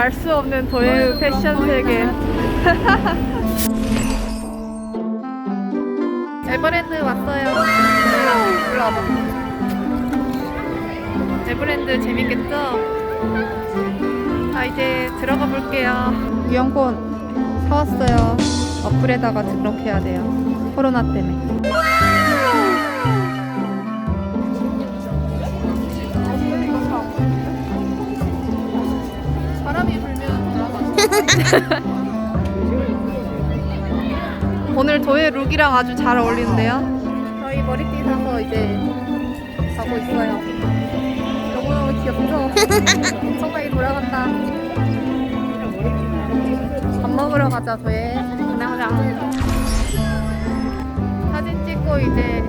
없는 도예의 패션 세계. 에버랜드 왔어요. 일로 와봐. 에버랜드 재밌겠죠? 자 이제 들어가 볼게요. 이용권 사왔어요. 어플에다가 등록해야 돼요. 코로나 때문에. 오늘 도예 룩이랑 아주 잘 어울리는데요. 저희 머리띠 사서 이제 가고 있어요. 너무너무 귀엽죠? 엄청나게 돌아간다. 밥 먹으러 가자, 도예. 가자. 사진 찍고 이제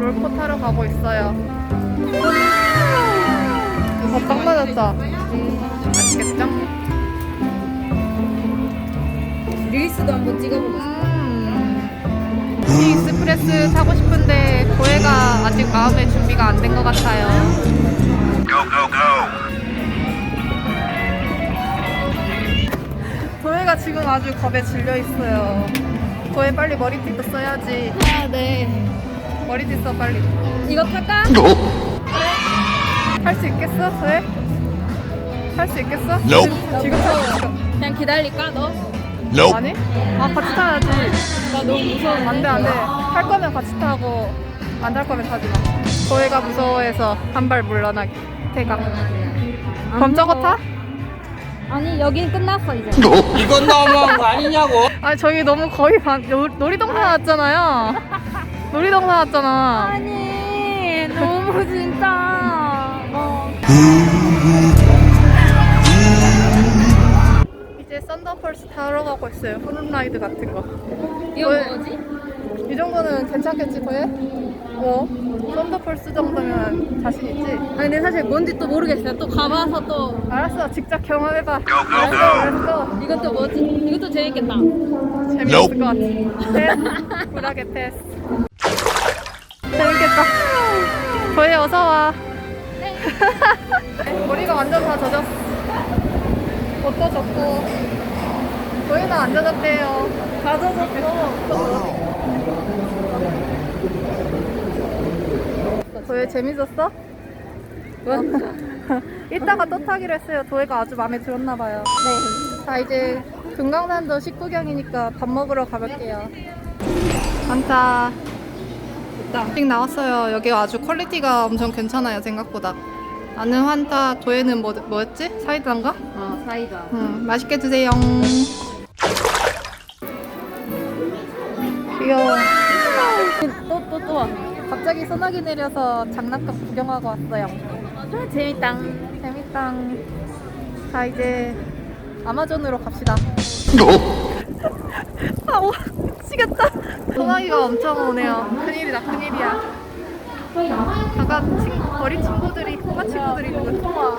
롤코 타러 가고 있어요. 어, 딱 맞았다. 맛있겠죠? 릴스도 한번 찍어보고 음. 티 익스프레스 사고 싶은데 도예가 아직 마음의 준비가 안 된 것 같아요. Go, go, go. 도예가 지금 아주 겁에 질려 있어요. 도예 빨리 머리띠도 써야지. 아, 네. 머리띠 써 빨리. 이거 탈까? 할 수 있겠어, 도예? 할수 있겠어? Nope. 지금, 지금 탈수 있어. 그냥 기다릴까, 너? Nope. 아니? 아 같이 타야지. 나 너무 무서워. 안돼 안돼. 탈 거면 같이 타고 안 탈 거면 타지 마. 도예가 무서워해서 한 발 물러나게. 태가. 그럼 저거 타? 아니, 여긴 끝났어, 이제. 이건 너무한 거 아니냐고? 아 저기 너무 거의 반, 놀- 놀이동산 왔잖아요. 놀이동산 왔잖아. 아니, 너무 진짜. 어. 썬더펄스 타러 가고 있어요. 후룸 라이드 같은 거. 이거 왜? 뭐지? 이 정도는 괜찮겠지 도예? 뭐? 썬더펄스 정도면 자신 있지? 아니, 근데 사실 뭔지 또 모르겠어요. 또 가봐서 또. 알았어 직접 경험해봐. 알았어. 알았어. 이것도 뭐지? 이것도 재밌겠다. 재밌을 Nope. 것 같아. 패스. 쿨하게 패스. 재밌겠다. 도예 어서 와. 머리가 완전 다 젖었어. 옷도 젖고. 도예는 안 젖었대요. 다 젖었어. 도예 재밌었어? 이따가 또 타기로 했어요. 도예가 아주 마음에 들었나 봐요. 네. 자 이제 금강산도 식구경이니까 밥 먹으러 가볼게요. 환타. 빅 나왔어요. 여기 아주 퀄리티가 엄청 괜찮아요 생각보다. 나는 환타, 도예는 뭐, 뭐였지? 사이다인가? 어, 사이다. 응, 맛있게 드세요. 귀여워. 또, 또, 또 와. 갑자기 소나기 내려서 장난감 구경하고 왔어요. 아, 재밌다. 재밌다. 자 이제 아마존으로 갑시다. 아우 미치겠다. 소나기가 엄청 오네요. 큰일이다 큰일이야. 잠깐 친, 어린 친구들이 꼬마 친구들이 있는 통화.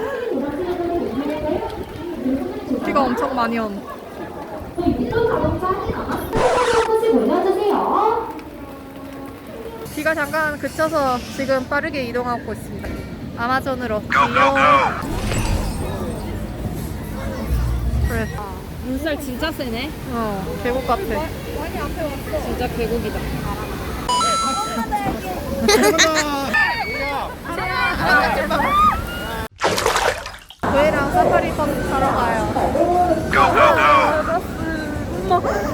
비가 엄청 많이 온. 비가 잠깐 그쳐서 지금 빠르게 이동하고 있습니다. 아마존으로. 귀여워. 그래. 물살 진짜 세네. 어, 계곡 같아. 진짜 계곡이다. 도예랑 사파리 버스 타러 가요. Go.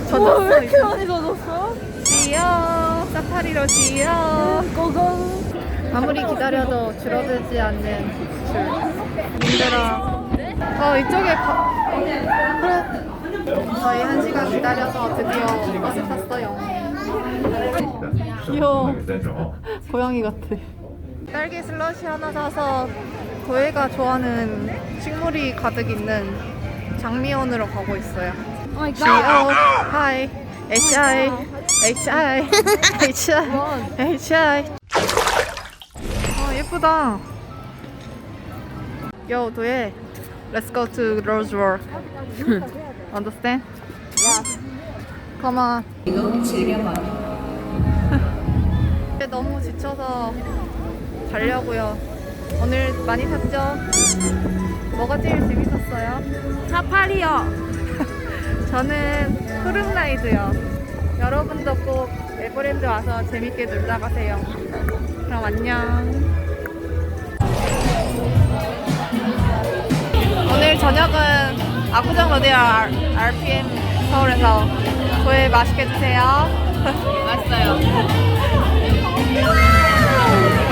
젖었어. 왜 이렇게. 많이 젖었어? 사파리로 지요. 고고. 아무리 기다려도 줄어들지 않는 줄. 힘들어. 어, 이쪽에 가... 그래. 저희 한 시간 기다려서 드디어 버스 탔어요. 귀여워. 고양이 같아. 딸기 슬러시 하나 사서 도예가 좋아하는 식물이 가득 있는 장미원으로 가고 있어요. 오 마이 G Go, Hi H I H I H I H I 어 예쁘다. Yo 도예 Let's go to Rosework. Understand? Yeah. Come on. 이제 너무 지쳐서 가려고요. 오늘 많이 샀죠? 뭐가 제일 재밌었어요? 사파리요. 저는 푸른라이드요. 여러분도 꼭 에버랜드 와서 재밌게 놀다 가세요. 그럼 안녕. 오늘 저녁은 압구정 로데아 RPM 서울에서 조회 맛있게 드세요. 맛있어요.